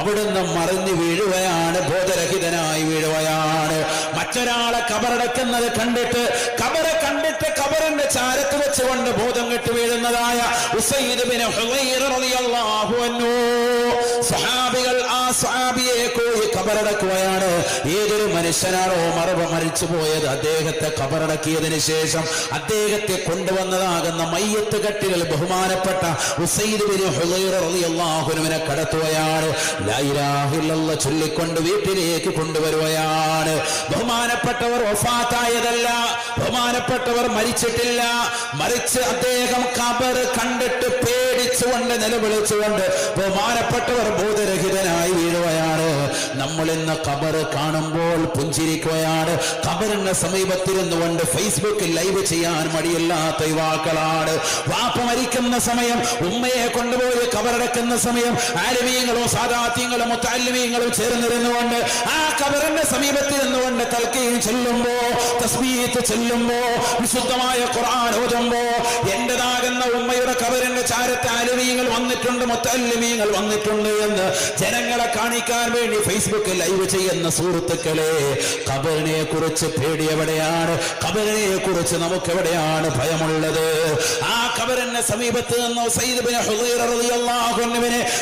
അവിടുന്ന് മറിഞ്ഞു വീഴുകയാണ് ബോധരഹിതനായി വീഴുകയാണ്. മറ്റൊരാളെ കബറടക്കുന്നത് കണ്ടിട്ട് കബറെ കണ്ടിട്ട് കബറിന്റെ ചാരത്ത് വെച്ചുകൊണ്ട് ബോധം കെട്ട് വീഴുന്നതായ ഉസൈദ് ബിൻ ഹുലൈറ റളിയല്ലാഹു അൻഹു സഹാബികൾ ആ സഹാബിയെ കോഴി കബറടക്കുകയാണ്. ഏതൊരു മനുഷ്യനാണോ മറവ് മരിച്ചു പോയത്? അദ്ദേഹത്തെ കബറടക്കിയതിനു ശേഷം അദ്ദേഹത്തെ കൊണ്ടുവന്നതാകുന്ന മയ്യത്ത് കെട്ടികൾ ബഹുമാനപ്പെട്ട ഹുസൈദിനെ കടത്തുകയാണ്. ചൊല്ലിക്കൊണ്ട് വീട്ടിലേക്ക് കൊണ്ടുവരുകയാണ്. ബഹുമാനപ്പെട്ടവർ വഫാത്തായതല്ല. ബഹുമാനപ്പെട്ടവർ മരിച്ചിട്ടില്ല. മറിച്ച് അദ്ദേഹം കബർ കണ്ടിട്ട് പേടിച്ചുകൊണ്ട് നിലവിളിച്ചുകൊണ്ട് ബഹുമാനപ്പെട്ടവർ ബോധരഹിതനായി വീഴുകയാണ്. നമ്മൾ ഇന്ന് കബർ കാണുമ്പോൾ പുഞ്ചിരിക്കുകയാണ്. കബറിന്റെ സമീപത്തിരുന്നുകൊണ്ട് ഫേസ്ബുക്കിൽ ലൈവ് ചെയ്യാൻ മടിയില്ലാത്ത യുവാക്കളാണ്. വാപ്പ മരിക്കുന്ന സമയം ഉമ്മയെ കൊണ്ടുപോയി കബറടക്കുന്ന സമയം ആലിമീങ്ങളും സാദാത്യങ്ങളും മുത്താലിമീങ്ങളും ചേർന്നിരുന്നുകൊണ്ട് ആ കബറിന്റെ സമീപത്തിരുന്നുകൊണ്ട് തൽക്കയും ചെല്ലുമ്പോ തസ്ബീത്ത് ചെല്ലുമ്പോ വിശുദ്ധമായ ഖുർആൻ ഓതുമ്പോ എന്റേതാകുന്ന ഉമ്മയുടെ കബറിന്റെ ചാരത്തെ അലവീങ്ങൾ വന്നിട്ടുണ്ട് മുത്തല്ലിമീങ്ങൾ വന്നിട്ടുണ്ട് എന്ന് ജനങ്ങളെ കാണിക്കാൻ വേണ്ടി ഫേസ്ബുക്കിൽ ലൈവ് ചെയ്യുന്ന സുഹൃത്തുക്കളെ കബറിനെ കുറിച്ച് പേടി എവിടെയാണ്? കബറിനെ കുറിച്ച് നമുക്ക് എവിടെയാണ് ഭയമുള്ളത്? ആ കബറിന്റെ സമീപത്ത് നിന്ന്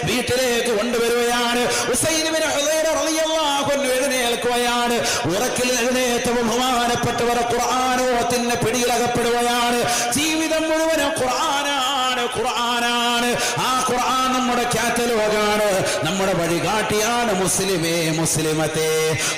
വീട്ടിലേക്ക് കൊണ്ടുവരികയാണ്. ഉസൈദ് ബിൻ ഹുദൈറ റളിയല്ലാഹു അൻഹു എഴുന്നേൽക്കുകയാണ് ഉറക്കിൽ എഴുന്നേറ്റ ബഹുമാനപ്പെട്ടവർ ഖുർആാനോഹത്തിന്റെ പിടിയിലകപ്പെടുകയാണ്. ജീവിതം മുഴുവനും ഖുർആനാണ് ഖുർആനാണ്. ആ ഖുർആൻ നമ്മുടെ കാറ്റലോഗാണ് നമ്മുടെ വഴികാട്ടിയാണ് മുസ്ലിമേ മുസ്ലിമത്തെ.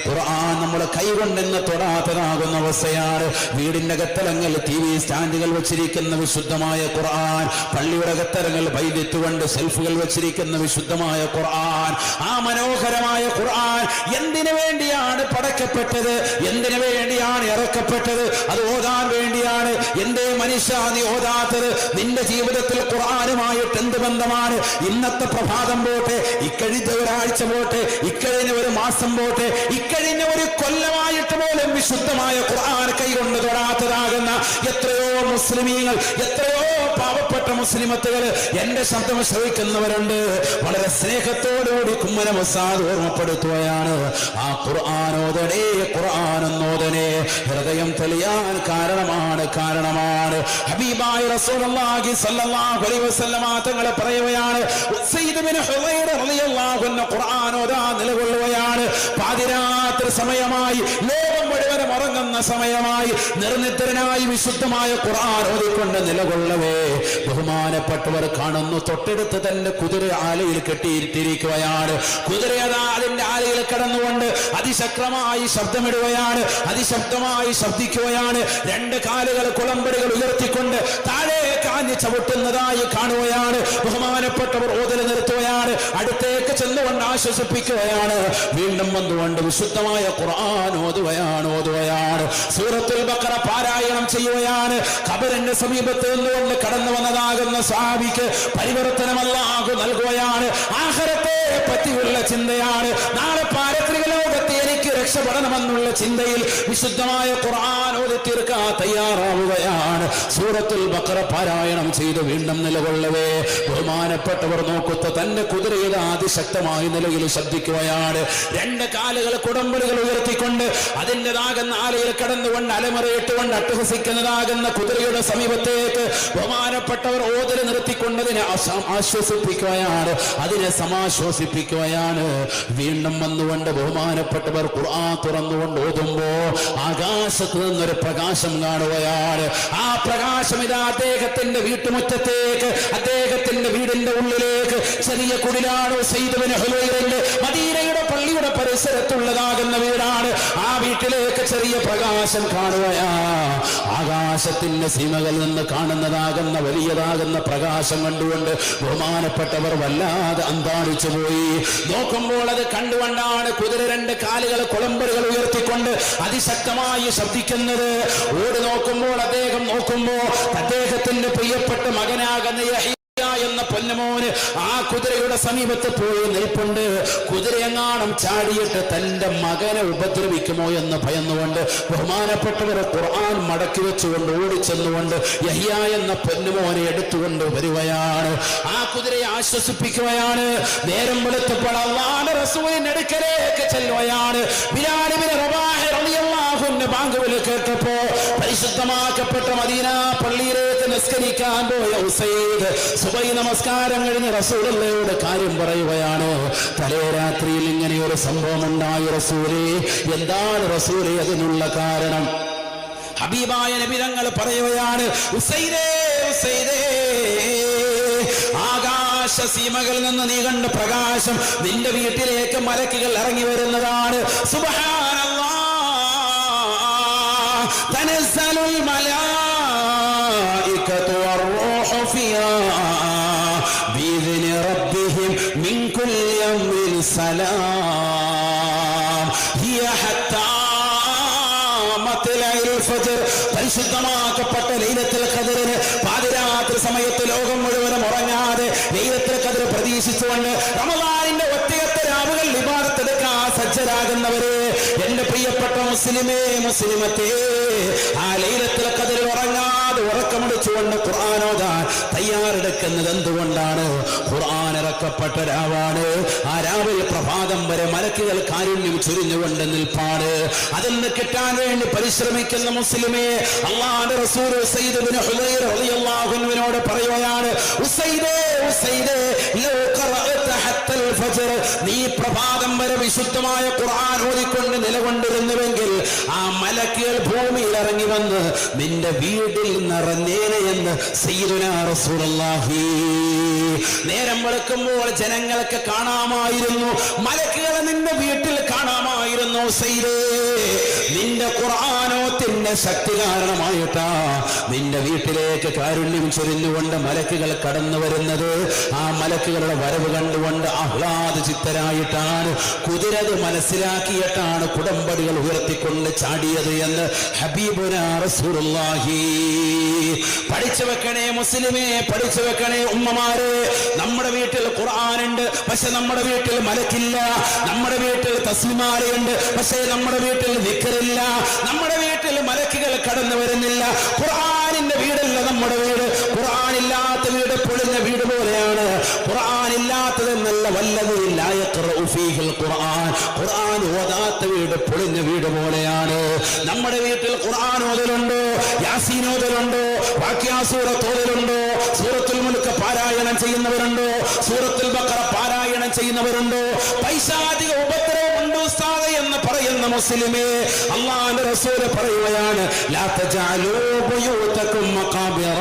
ഖുർആൻ നമ്മുടെ കൈകൊണ്ടെന്ന് തൊടാത്തതാകുന്ന അവസ്ഥയാണ്. വീടിന്റെ കത്തലങ്ങൾ ടി വി സ്റ്റാൻഡുകൾ വെച്ചിരിക്കുന്ന വിശുദ്ധമായ ഖുർആൻ പള്ളിയുടെ കത്തലങ്ങൾ വൈദ്യത്തുകൊണ്ട് സെൽഫുകൾ വെച്ചിരിക്കുന്ന വിശുദ്ധമായ ഖുർആൻ. ആ മനോഹരമായ ഖുർആൻ എന്തിനു വേണ്ടിയാണ് പടക്കപ്പെട്ടത്? എന്തിനു വേണ്ടിയാണ് ഇറക്കപ്പെട്ടത്? അത് ഓതാൻ വേണ്ടിയാണ്. എന്തേ മനുഷ്യ നീ ഓതാത്തത്? നിന്റെ ജീവിതത്തിൽ ഖുർആനുമായിട്ട് എന്ത് ബന്ധമാണ്? ഇന്നത്തെ പ്രഭാതം പോട്ടെ ഇക്കഴിഞ്ഞ ഒരാഴ്ച പോട്ടെ ഇക്കഴിഞ്ഞ ഒരു മാസം പോട്ടെ ഇക്കഴിഞ്ഞ ഒരു കൊല്ലമായിട്ട് പോലും വിശുദ്ധമായ ഖുർആൻ കൈകൊണ്ട് തൊടാത്തതാകുന്ന എത്രയോ മുസ്ലിമീങ്ങൾ എത്രയോ പാവപ്പെട്ട മുസ്ലിമത്തുകൾ എന്റെ ശബ്ദം ശ്രവിക്കുന്നവരുണ്ട്. വളരെ സ്നേഹത്തോടുകൂടി കുമ്മന മുസാദ് ഓർമ്മപ്പെടുത്തുകയാണ്. ആ ഖുർആാനോദനെ ഖുർആാനെന്നോദനെ ഹൃദയം തെളിയാൻ കാരണമാണ് കാരണമാണ്. ഹബീബായ റസൂലുള്ളാഹി വസല്ലമ തങ്ങളെ പറയുകയാണ് നിലകൊള്ളുകയാണ്. പാതിരാത്രി സമയമായി ലോകം മുഴുവനും ഉറങ്ങുന്ന സമയമായി നിർനിദ്രനായി വിശുദ്ധമായ ഖുർആൻ ഓതിക്കൊണ്ട് നിലകൊള്ളവേ. ബഹുമാനപ്പെട്ടവർ കാണുന്നു തൊട്ടടുത്ത് തന്നെ കുതിര ആലയിൽ കെട്ടിയിരുത്തിയിരിക്കുകയാണ് കുതിര അതിന്റെ ആലയിൽ കടന്നുകൊണ്ട് അതിശക്തമായി ശബ്ദമിടുകയാണ് അതിശബ്ദമായി ശബ്ദിക്കുകയാണ്. രണ്ട് കാലുകൾ കുളമ്പടികൾ ഉയർത്തിക്കൊണ്ട് താഴെ കാഞ്ഞ് ചവിട്ടുന്നതായി കാണുകയാണ്. ബഹുമാനപ്പെട്ടവർ ഓതൽ നിർത്തുകയാണ്. അടുത്തേക്ക് ചെന്നുകൊണ്ട് ആശ്വസിപ്പിക്കുകയാണ്. വീണ്ടും വന്നുകൊണ്ട് വിശുദ്ധമായ ഖുർആൻ ഓതുകയാണ് ഓതുകയാണ്. സൂറത്തുൽ ബക്കറ പാരായണം ചെയ്യുകയാണ്. ഖബറിന്റെ സമീപത്ത് നിന്നുകൊണ്ട് കടന്നു വന്നതാകുന്ന സ്വാമിക്ക് പരിവർത്തനമല്ലാഹു നൽകുകയാണ്. ആഹാരത്തെ പറ്റിയുള്ള ചിന്തയാണ്. നാളെ എനിക്ക് രക്ഷപ്പെടണമെന്നുള്ള ചിന്തയിൽ വിശുദ്ധമായ ഖുർആൻ ഓതി തീർക്കാൻ തയ്യാറാവുകയാണ്. സൂറത്തുൽ ബക്ര പാരായണം ചെയ്ത് വീണ്ടും നിലകൊള്ളവേ. ബഹുമാനപ്പെട്ടവർ നോക്കുത്ത തന്റെ കുതിരയുടെ അതിശക്തമായ നിലയിൽ ശബ്ദിക്കുകയാണ്. രണ്ട് കാലുകൾ കുടമ്പലുകൾ ഉയർത്തിക്കൊണ്ട് അതിന്റെതാകുന്ന ആലയിൽ കടന്നുകൊണ്ട് അലമറയിട്ടുകൊണ്ട് അട്ടഹസിക്കുന്നതാകുന്ന കുതിരയുടെ സമീപത്തേക്ക് ബഹുമാനപ്പെട്ടവർ ഓതൽ നിർത്തിക്കൊണ്ടതിനെ ആശ്വസിപ്പിക്കുകയാണ്. അതിനെ സമാശ്വസിപ്പിക്കുകയാണ്. വീണ്ടും വന്നുകൊണ്ട് ബഹുമാനപ്പെട്ടവർ ഖുർആൻ തുറന്നുകൊണ്ട് ഓതുമ്പോ ആകാശത്ത് നിന്നൊരു പ്രകാശം കാണുകയാണ്. ആ പ്രകാശം ഇതാ അദ്ദേഹത്തിന്റെ വീട്ടുമുറ്റത്തേക്ക് അദ്ദേഹത്തിന്റെ വീടിന്റെ ഉള്ളിലേക്ക്. ചെറിയ കുടിലാണ് സൈദുവിന് ഹുലൈറിന്റെ മദീനയുടെ പള്ളിയുടെ പരിസരത്തുള്ളതാകുന്ന വീടാണ്. ആ വീട്ടിലേക്ക് ചെറിയ പ്രകാശം കാണുകയാ ആകാശത്തിന്റെ സീമകളിൽ നിന്ന് കാണുന്നതാകുന്ന വലിയതാകുന്ന പ്രകാശം കണ്ടുകൊണ്ട് ബഹുമാനപ്പെട്ടവർ വല്ലാതെ അന്താളിച്ചു പോയി. നോക്കുമ്പോൾ അത് കണ്ടുകൊണ്ടാണ് കുതിര രണ്ട് കാലുകൾ കുളമ്പലുകൾ ഉയർത്തിക്കൊണ്ട് അതിശക്തമായി ശബ്ദിക്കുന്നത്. ഓടി നോക്കുമ്പോൾ അദ്ദേഹം നോക്കുമ്പോൾ അദ്ദേഹത്തിന്റെ പ്രിയപ്പെട്ട മകനാകുന്ന എന്ന പൊന്നമോന് ആ കുതിരയുടെ സമീപത്ത് പോയി നിൽപ്പുണ്ട്. കുതിരയെങ്ങാണം ചാടിയിട്ട് തന്റെ മകനെ ഉപദ്രവിക്കുമോ എന്ന് ഭയന്നുകൊണ്ട് ബഹുമാനപ്പെട്ടവരെ ഖുർആൻ മടക്കി വെച്ചുകൊണ്ട് ഓടിച്ചെന്നുകൊണ്ട് യഹിയ എന്ന പൊന്നുമോനെ എടുത്തുകൊണ്ട് വരികയാണ്. ആ കുതിരയെ ആശ്വസിപ്പിക്കുകയാണ്. നേരം വെളുത്തപ്പോൾ അള്ളാന്റെ റസൂലിന്റെ അടുക്കലേക്ക് ചെല്ലുകയാണ്. ബിലാലിബിന് റബാഹ് റളിയല്ലാഹു ബാങ്ക് വില കേട്ടപ്പോ പരിശുദ്ധമാക്കപ്പെട്ട മദീന പള്ളിയിലേക്ക് നിസ്കരിക്കാൻ പോയ ഉസൈദ് സുബൈ നമസ്കാരം കഴിഞ്ഞ് റസൂലയുടെ കാര്യം പറയുകയാണ്. തലേ രാത്രിയിൽ ഇങ്ങനെ ഒരു സംഭവം ഉണ്ടായി റസൂലേ എന്താണ് റസൂലേ അതിനുള്ള കാരണം? ഹബീബായ നബിതങ്ങൾ പറയുകയാണ് ഉസൈദേ ആകാശ സീമകളിൽ നിന്ന് നീ കണ്ട പ്രകാശം നിന്റെ വീട്ടിലേക്ക് മലക്കുകൾ ഇറങ്ങി വരുന്നതാണ്. സുബ്ഹാനല്ലാഹ് സലാം. ഹിയ ഹത്താ പരിശുദ്ധമാക്കപ്പെട്ട ലൈലത്തുൽ ഖദറിന് പാതിരാത്രി സമയത്ത് ലോകം മുഴുവനും ഉറങ്ങാതെ ലൈലത്തുൽ കതിർ പ്രതീക്ഷിച്ചുകൊണ്ട് റമദാനിന്റെ ഒറ്റയത്തെ രാവുകൾ വിവാദത്തെടുക്കാൻ സജ്ജരാകുന്നവരെ എന്റെ പ്രിയപ്പെട്ട മുസ്ലിമേ മുസ്ലിമത്തെ ആ ലൈലത്തുൽ ഖദ്റിൽ ഉറങ്ങാതെ ഉറക്കമടിച്ചുകൊണ്ട് ഖുർആാനോദാൻ തയ്യാറെടുക്കുന്നത് എന്തുകൊണ്ടാണ്? ഖുർആൻ ഇറക്കപ്പെട്ട രാവാണ്. ആ രാവിൽ പ്രഭാതം വരെ മലക്കുകൾ കാരുണ്യം ചുരിഞ്ഞുകൊണ്ട് നിൽപ്പാണ്. അതെന്ന് കിട്ടാൻ വേണ്ടി പരിശ്രമിക്കുന്ന മുസ്ലിമേ അള്ളാന്റെ റസൂൽ ഹുദൈർ റളിയല്ലാഹു പറയുകയാണ് ഹത്തൽ ഫജ്ർ നീ പ്രഭാതം വരെ വിശുദ്ധമായ ഖുർആൻ ഓതിക്കൊണ്ട് നിലകൊണ്ടിരുന്നുവെങ്കിൽ ആ മലക്കുകൾ ഭൂമിയിൽ ഇറങ്ങി വന്ന് നിന്റെ വീട്ടിൽ നിറഞ്ഞേനെ എന്ന് റസൂലുള്ളാഹി. നേരം വെളുക്കുമ്പോൾ ജനങ്ങൾക്ക് കാണാമായിരുന്നു. മലക്കുകളെ നിന്റെ വീട്ടിൽ കാണാമായിരുന്നു സൈദേ നിന്റെ ഖുർആാനോത്തിന്റെ ശക്തി കാരണമായിട്ടാ നിന്റെ വീട്ടിലേക്ക് കാരുണ്യം ചൊരിഞ്ഞുകൊണ്ട് മലക്കുകൾ കടന്നു വരുന്നത്. ആ മലക്കുകളുടെ വരവ് കണ്ടുകൊണ്ട് ആഹ്ലാദ ചിത്തരായിട്ടാണ് കുതിരത് മനസ്സിലാക്കിയിട്ടാണ് കുടമ്പടികൾ ഉയർത്തിക്കൊണ്ട് ചാടിയത് എന്ന് ഹബീബുനാഹി പഠിച്ചു വെക്കണേ മുസ്ലിമേ പഠിച്ചു വെക്കണേ ഉമ്മമാരെ. നമ്മുടെ വീട്ടിൽ ഖുർആാനുണ്ട് പക്ഷെ നമ്മുടെ വീട്ടിൽ മലക്കില്ല. നമ്മുടെ വീട്ടിൽ തസ്ലിമാലയുണ്ട് പക്ഷേ നമ്മുടെ വീട്ടിൽ നിക്കറില്ല നമ്മുടെ വീട്ടിൽ മലക്കുകൾ കടന്നു വരുന്നില്ല. ഖുർആാനിന്റെ വീടല്ല നമ്മുടെ വീട്. ഖുർആാനില്ലാത്ത വീട് പൊളിഞ്ഞ വീട് പോലെയാണ്. ഖുർആാനില്ലാത്തതെന്നല്ല വല്ലതിൽ ഖുർആൻ. ഖുർആൻ ഓതാത്ത വീട് പൊളിഞ്ഞ വീട് പോലെയാണ്. നമ്മുടെ വീട്ടിൽ ഖുർആൻ ഓതലുണ്ടോ? യാസീൻ ഓതലുണ്ടോ? വാക്യാസൂറത്ത് ഓതലുണ്ടോ? സൂറത്തുൽ പാരായണം ചെയ്യുന്നവരുണ്ടോ? സൂറത്തുൽ ബക്കറ പാരായണം ചെയ്യുന്നവരുണ്ടോ? പൈശാചിക ഉപദ്രവം ഉസ്താദ് എന്ന് പറയുന്ന മുസ്ലിമേ അള്ളാഹുവിന്റെ റസൂൽ പറയുകയാണ് ലാ തജഅലൂ ബുയൂതകും മഖാബിറ.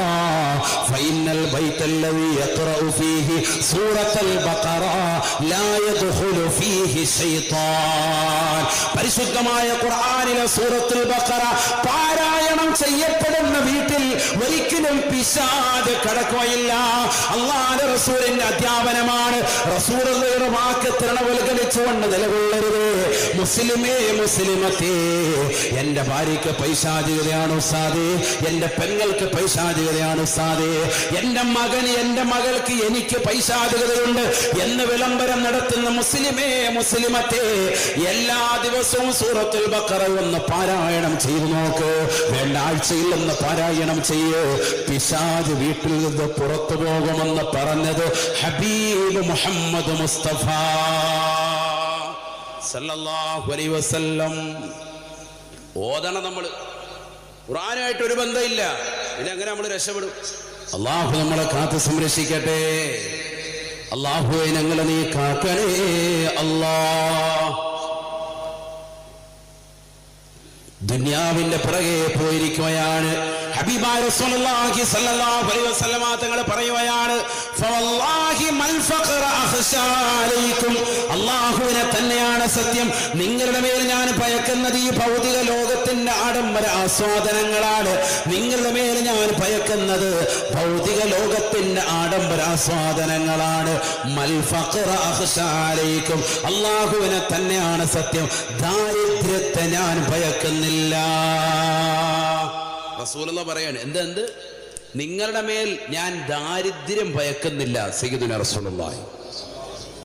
فإن البيت الذي يقرأ فيه سورة البقرة لا يدخل فيه شيطان പരിശുദ്ധമായ ഖുർആനിലെ സൂറത്തുൽ ബഖറ പാരായണം ചെയ്യപ്പെടുന്ന വീട്ടിൽ ഒരിക്കലും പിശാദ് കടക്കുകയില്ല അള്ളാഹുവിന്റെ റസൂലിന്റെ അധ്യാപനമാണ് റസൂലുള്ളയുടെ വാക്ക് തൃണവൽക്കരിച്ചുകൊണ്ട് നിലകൊള്ളരുത് മുസ്ലിമേ മുസ്ലിമത്തേ എന്റെ ഭാര്യയ്ക്ക് പൈശാചികതയാണ് ഉസ്താദേ എന്റെ പെങ്ങൾക്ക് പൈശാചികതയാണ് ഉസ്താദേ എന്റെ മകന് എന്റെ മകൾക്ക് എനിക്ക് പൈശാചികതയുണ്ട് എന്ന് വിളംബരം നടത്തുന്ന മുസ്ലിമേ മുസ്ലിമത്തെ എല്ലാ ദിവസവും സൂറത്തുൽ ബക്കറ ഒന്ന് പാരായണം ചെയ്തു നോക്ക്. വേണ്ട ഒന്ന് പാരായണം ചെയ്യ്. പിശാജ് വീട്ടിൽ നിന്ന് പുറത്തു പോകുമെന്ന് പറഞ്ഞത് ഹബീബ് മുഹമ്മദ് മുസ്തഫ സല്ലല്ലാഹു ഓതണം നമ്മൾ ഖുർആനുമായിട്ട് ഒരു ബന്ധമില്ല. പിന്നെ അങ്ങനെ നമ്മൾ രക്ഷപ്പെടും. അള്ളാഹു നമ്മളെ കാത്ത് സംരക്ഷിക്കട്ടെ. അള്ളാഹുവെ ഞങ്ങളെ നീ കാക്കണേ അല്ലാ. ദുന്യാവിന്റെ പുറകെ പോയിരിക്കുകയാണ്. ഹബീബായ തങ്ങൾ പറയുകയാണ് അല്ലാഹുവിനെ തന്നെയാണ് സത്യം. നിങ്ങളുടെ മേൽ ഞാൻ ഭയക്കുന്നത് ഈ ഭൗതിക ലോകത്തിന്റെ ആഡംബര ആസ്വാദനങ്ങളാണ്. നിങ്ങളുടെ മേൽ ഞാൻ ഭയക്കുന്നത് ഭൗതിക ലോകത്തിന്റെ ആഡംബര ആസ്വാദനങ്ങളാണ്. അള്ളാഹുവിനെ തന്നെയാണ് സത്യം. ദാരിദ്ര്യത്തെ ഞാൻ ഭയക്കുന്നില്ല. റസൂലുള്ള പറയാണ്. എന്ത്? നിങ്ങളുടെ മേൽ ഞാൻ ദാരിദ്ര്യം ഭയക്കുന്നില്ല സയ്യിദുന റസൂലുള്ളാഹി.